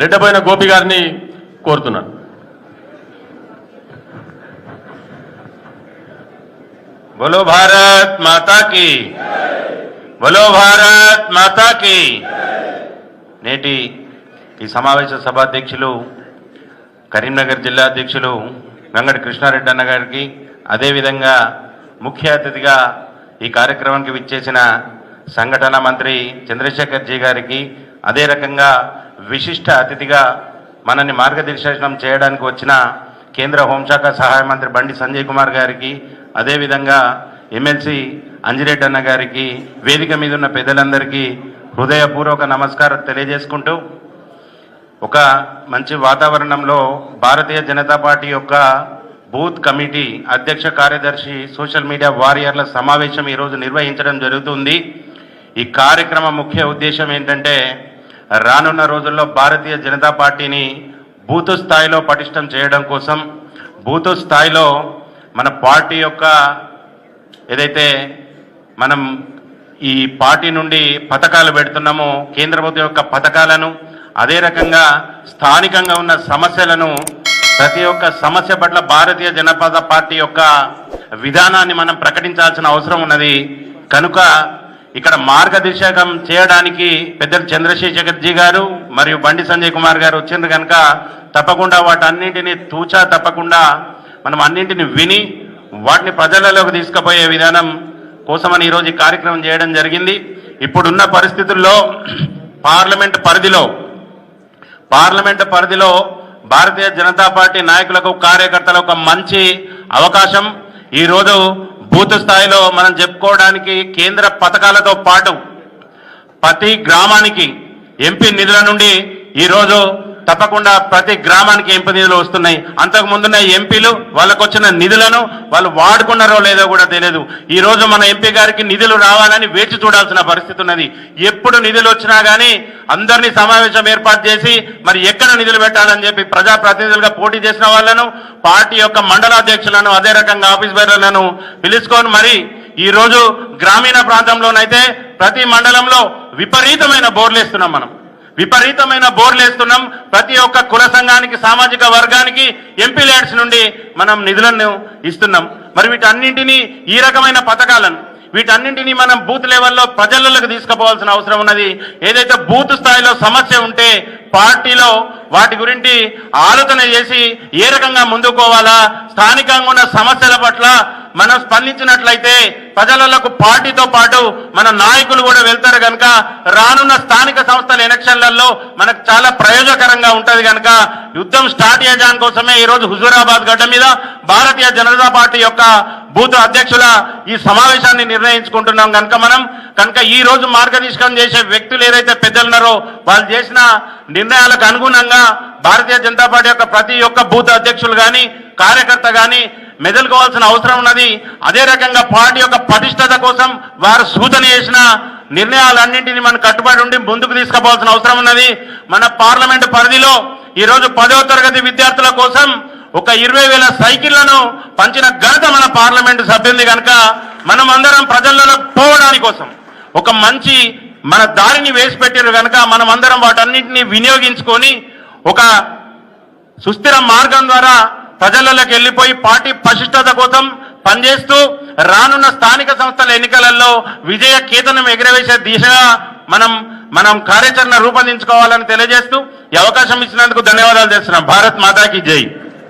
రెడ్డబోయిన గోపి గారిని కోరుతున్నాను. బలో భారత్ మాతాకి బలో భారత్ మాతాకి నేటి ఈ సమావేశ సభాధ్యక్షులు కరీంనగర్ జిల్లా అధ్యక్షులు వెంకట కృష్ణారెడ్డి అన్న గారికి అదేవిధంగా ముఖ్య అతిథిగా ఈ కార్యక్రమానికి విచ్చేసిన సంఘటన మంత్రి చంద్రశేఖర్ జీ గారికి అదే రకంగా విశిష్ట అతిథిగా మనల్ని మార్గదర్శనం చేయడానికి వచ్చిన కేంద్ర హోంశాఖ సహాయ మంత్రి బండి సంజయ్ కుమార్ గారికి అదేవిధంగా ఎమ్మెల్సీ అంజిరెడ్డి అన్న గారికి వేదిక మీద ఉన్న పెద్దలందరికీ హృదయపూర్వక నమస్కారం తెలియజేసుకుంటూ ఒక మంచి వాతావరణంలో భారతీయ జనతా పార్టీ యొక్క బూత్ కమిటీ అధ్యక్ష కార్యదర్శి సోషల్ మీడియా వారియర్ల సమావేశం ఈరోజు నిర్వహించడం జరుగుతుంది. ఈ కార్యక్రమ ముఖ్య ఉద్దేశం ఏంటంటే రానున్న రోజుల్లో భారతీయ జనతా పార్టీని బూత్ స్థాయిలో పటిష్టం చేయడం కోసం బూత్ స్థాయిలో మన పార్టీ యొక్క ఏదైతే మనం ఈ పార్టీ నుండి పథకాలు పెడుతున్నామో కేంద్ర ప్రభుత్వం యొక్క పథకాలను అదే రకంగా స్థానికంగా ఉన్న సమస్యలను ప్రతి ఒక్క సమస్య పట్ల భారతీయ జనతా పార్టీ యొక్క విధానాన్ని మనం ప్రకటించాల్సిన అవసరం ఉన్నది. కనుక ఇక్కడ మార్గదర్శకం చేయడానికి పెద్దలు చంద్రశేఖర్ జీ గారు మరియు బండి సంజయ్ కుమార్ గారు వచ్చిండ్రు కనుక తప్పకుండా వాటన్నింటినీ తూచా తప్పకుండా మనం అన్నింటిని విని వాటిని ప్రజలలోకి తీసుకుపోయే విధానం కోసమని ఈరోజు ఈ కార్యక్రమం చేయడం జరిగింది. ఇప్పుడున్న పరిస్థితుల్లో పార్లమెంట్ పరిధిలో పార్లమెంట్ పరిధిలో భారతీయ జనతా పార్టీ నాయకులకు కార్యకర్తలకు ఒక మంచి అవకాశం. ఈరోజు బూత్ స్థాయిలో మనం చెప్పుకోవడానికి కేంద్ర పథకాలతో పాటు ప్రతి గ్రామానికి ఎంపీ నిధుల నుండి ఈరోజు తప్పకుండా ప్రతి గ్రామానికి ఎంపీ నిధులు వస్తున్నాయి. అంతకు ముందున్న ఎంపీలు వాళ్ళకు వచ్చిన నిధులను వాళ్ళు వాడుకున్నారో లేదో కూడా తెలియదు ఈ రోజు మన ఎంపీ గారికి నిధులు రావాలని వేచి చూడాల్సిన పరిస్థితి ఉన్నది. ఎప్పుడు నిధులు వచ్చినా కానీ అందరినీ సమావేశం ఏర్పాటు చేసి మరి ఎక్కడ నిధులు పెట్టాలని చెప్పి ప్రజాప్రతినిధులుగా పోటీ చేసిన వాళ్ళను పార్టీ యొక్క మండలాధ్యక్షులను అదే రకంగా ఆఫీస్ బేరర్లను పిలుచుకొని మరి ఈ రోజు గ్రామీణ ప్రాంతంలోనైతే ప్రతి మండలంలో విపరీతమైన బోర్లు వేస్తున్నాం మనం. విపరీతమైన బోర్లు వేస్తున్నాం. ప్రతి ఒక్క కుల సంఘానికి సామాజిక వర్గానికి ఎంపీ ల్యాడ్స్ నుండి మనం నిధులను ఇస్తున్నాం. మరి వీటన్నింటినీ ఈ రకమైన పథకాలను వీటన్నింటినీ మనం బూత్ లెవెల్లో ప్రజలలోకి తీసుకుపోవాల్సిన అవసరం ఉన్నది. ఏదైతే బూత్ స్థాయిలో సమస్య ఉంటే పార్టీలో వాటి గురించి ఆలోచన చేసి ఏ రకంగా ముందుకోవాలా? స్థానికంగా ఉన్న సమస్యల పట్ల మనం స్పందించినట్లయితే ప్రజలకు పార్టీతో పాటు మన నాయకులు కూడా వెళ్తారు కనుక రానున్న స్థానిక సంస్థల ఎలక్షన్లలో మనకు చాలా ప్రయోజకరంగా ఉంటది కనుక యుద్ధం స్టార్ట్ చేయడానికి కోసమే ఈ రోజు హుజూరాబాద్ గడ్డ మీద భారతీయ జనతా పార్టీ యొక్క బూత్ అధ్యక్షుల ఈ సమావేశాన్ని నిర్ణయించుకుంటున్నాం. కనుక మనం కనుక ఈ రోజు మార్గదర్శకం చేసే వ్యక్తులు ఏదైతే పెద్దలున్నారో వాళ్ళు చేసిన నిర్ణయాలకు అనుగుణంగా భారతీయ జనతా పార్టీ యొక్క ప్రతి ఒక్క బూత్ అధ్యక్షులు కానీ కార్యకర్త కానీ మెదలుకోవాల్సిన అవసరం ఉన్నది. అదే రకంగా పార్టీ యొక్క పటిష్టత కోసం వారు సూచన చేసిన నిర్ణయాలన్నింటినీ మనం కట్టుబడి ఉండి ముందుకు తీసుకుపోవాల్సిన అవసరం ఉన్నది. మన పార్లమెంట్ పరిధిలో ఈరోజు పదవ తరగతి విద్యార్థుల కోసం ఒక ఇరవై వేల సైకిళ్ళను పంచిన ఘనత మన పార్లమెంటు సభ్యుంది కనుక మనం అందరం ప్రజలలో పోవడానికి కోసం. ఒక మంచి మన దారిని వేసి పెట్టారు కనుక మనం అందరం వాటన్నింటినీ వినియోగించుకొని ఒక సుస్థిర మార్గం ద్వారా ప్రజలలోకి వెళ్ళిపోయి పార్టీ పశిష్టత కోసం పనిచేస్తూ రానున్న స్థానిక సంస్థల ఎన్నికలలో విజయ కేతనం ఎగరవేసే దిశగా మనం మనం కార్యాచరణ రూపొందించుకోవాలని తెలియజేస్తూ ఈ అవకాశం ఇచ్చినందుకు ధన్యవాదాలు చేస్తున్నాం. భారత్ మాతాకి జై.